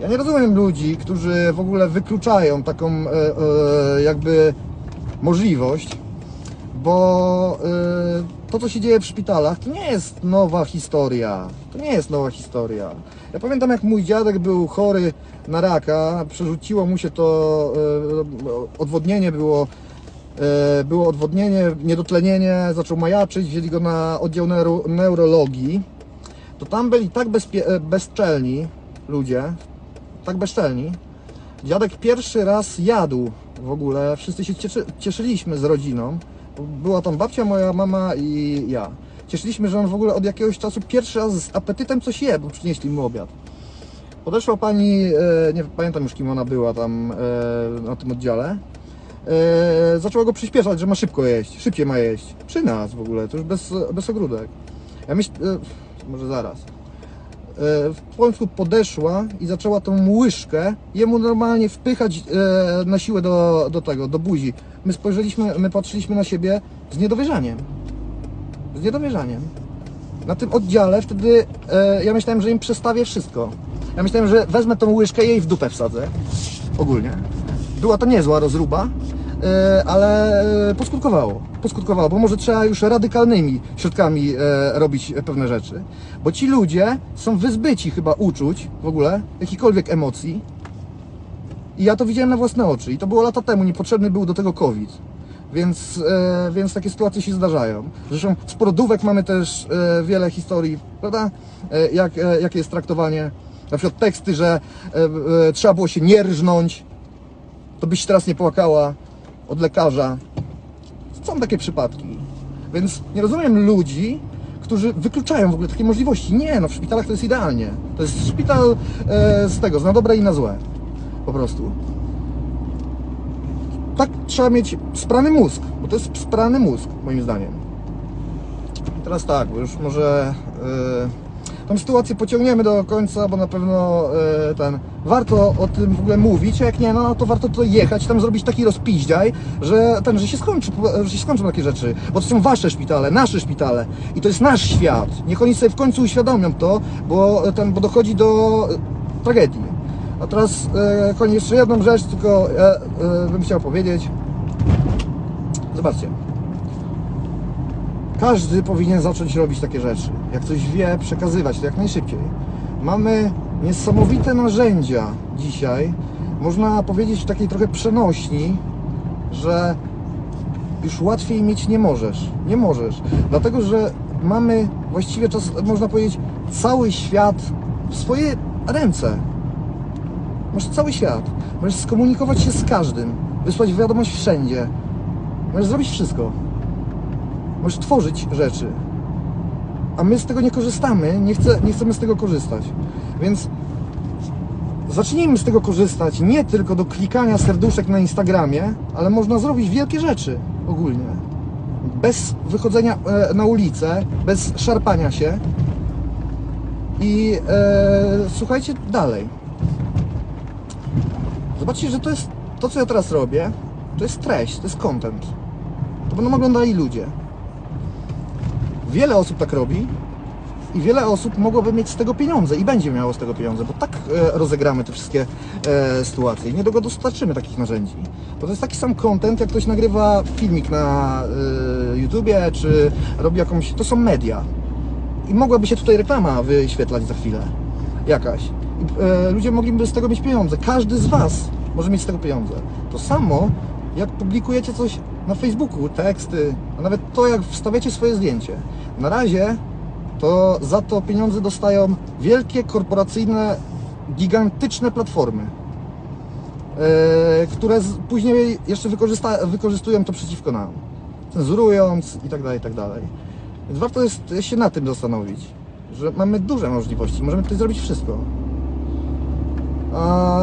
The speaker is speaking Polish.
Ja nie rozumiem ludzi, którzy w ogóle wykluczają taką e, e, jakby możliwość, bo e, to, co się dzieje w szpitalach, to nie jest nowa historia. To nie jest nowa historia. Ja pamiętam, jak mój dziadek był chory na raka, przerzuciło mu się to e, odwodnienie było E, było odwodnienie, niedotlenienie, zaczął majaczyć, wzięli go na oddział neuro, neurologii, to tam byli tak bezpie- e, bezczelni ludzie, tak bezczelni. Dziadek pierwszy raz jadł w ogóle, wszyscy się cieszy, cieszyliśmy z rodziną. Była tam babcia, moja mama i ja. Cieszyliśmy, że on w ogóle od jakiegoś czasu pierwszy raz z apetytem coś je, bo przynieśli mu obiad. Podeszła pani, e, nie pamiętam już kim ona była tam e, na tym oddziale, e, zaczęła go przyspieszać, że ma szybko jeść, szybciej ma jeść. Przy nas w ogóle, to już bez, bez ogródek. Ja myślę, może zaraz. E, w końcu podeszła i zaczęła tą łyżkę jemu normalnie wpychać e, na siłę do, do tego, do buzi. My spojrzeliśmy, my patrzyliśmy na siebie z niedowierzaniem. Z niedowierzaniem. Na tym oddziale wtedy e, ja myślałem, że im przestawię wszystko. Ja myślałem, że wezmę tą łyżkę i jej w dupę wsadzę. Ogólnie. Była to niezła rozruba, ale e, poskutkowało. Poskutkowało, bo może trzeba już radykalnymi środkami e, robić pewne rzeczy. Bo ci ludzie są wyzbyci chyba uczuć w ogóle, jakichkolwiek emocji. I ja to widziałem na własne oczy. I to było lata temu, niepotrzebny był do tego COVID. Więc, e, więc takie sytuacje się zdarzają. Zresztą z porodówek mamy też e, wiele historii, prawda? E, jak, e, jakie jest traktowanie. Na przykład teksty, że e, e, trzeba było się nie rżnąć, to byś teraz nie płakała od lekarza. Są takie przypadki. Więc nie rozumiem ludzi, którzy wykluczają w ogóle takie możliwości. Nie, no w szpitalach to jest idealnie. To jest szpital e, z tego, z na dobre i na złe. Po prostu. Tak trzeba mieć sprany mózg, bo to jest sprany mózg, moim zdaniem. I teraz tak, bo już może yy, tą sytuację pociągniemy do końca, bo na pewno yy, ten warto o tym w ogóle mówić, a jak nie, no to warto tutaj jechać, tam zrobić taki rozpiździaj, że ten, że się skończy, że się skończą takie rzeczy, bo to są wasze szpitale, nasze szpitale i to jest nasz świat. Niech oni sobie w końcu uświadomią to, bo ten, bo dochodzi do e, tragedii. A teraz e, koniec jeszcze jedną rzecz, tylko ja e, bym chciał powiedzieć. Zobaczcie. Każdy powinien zacząć robić takie rzeczy. Jak coś wie, przekazywać to jak najszybciej. Mamy niesamowite narzędzia dzisiaj. Można powiedzieć w takiej trochę przenośni, że już łatwiej mieć nie możesz. Nie możesz. Dlatego, że mamy właściwie czas, można powiedzieć, cały świat w swoje ręce. Masz cały świat. Możesz skomunikować się z każdym, wysłać wiadomość wszędzie. Możesz zrobić wszystko. Możesz tworzyć rzeczy. A my z tego nie korzystamy, nie, chce, nie chcemy z tego korzystać. Więc zacznijmy z tego korzystać nie tylko do klikania serduszek na Instagramie, ale można zrobić wielkie rzeczy ogólnie. Bez wychodzenia e, na ulicę, bez szarpania się. I e, słuchajcie dalej. Zobaczcie, że to jest to, co ja teraz robię, to jest treść, to jest content. To będą oglądali ludzie. Wiele osób tak robi i wiele osób mogłoby mieć z tego pieniądze i będzie miało z tego pieniądze, bo tak e, rozegramy te wszystkie e, sytuacje. Niedługo dostarczymy takich narzędzi. Bo to jest taki sam content, jak ktoś nagrywa filmik na e, YouTubie, czy robi jakąś... To są media. I mogłaby się tutaj reklama wyświetlać za chwilę. Jakaś. I, e, ludzie mogliby z tego mieć pieniądze. Każdy z Was może mieć z tego pieniądze. To samo, jak publikujecie coś na Facebooku, teksty, a nawet to, jak wstawiacie swoje zdjęcie. Na razie to za to pieniądze dostają wielkie, korporacyjne, gigantyczne platformy, e, które z, później jeszcze wykorzystują to przeciwko nam, cenzurując i tak dalej, i tak dalej. Więc warto jest się na tym zastanowić, że mamy duże możliwości, możemy tutaj zrobić wszystko. A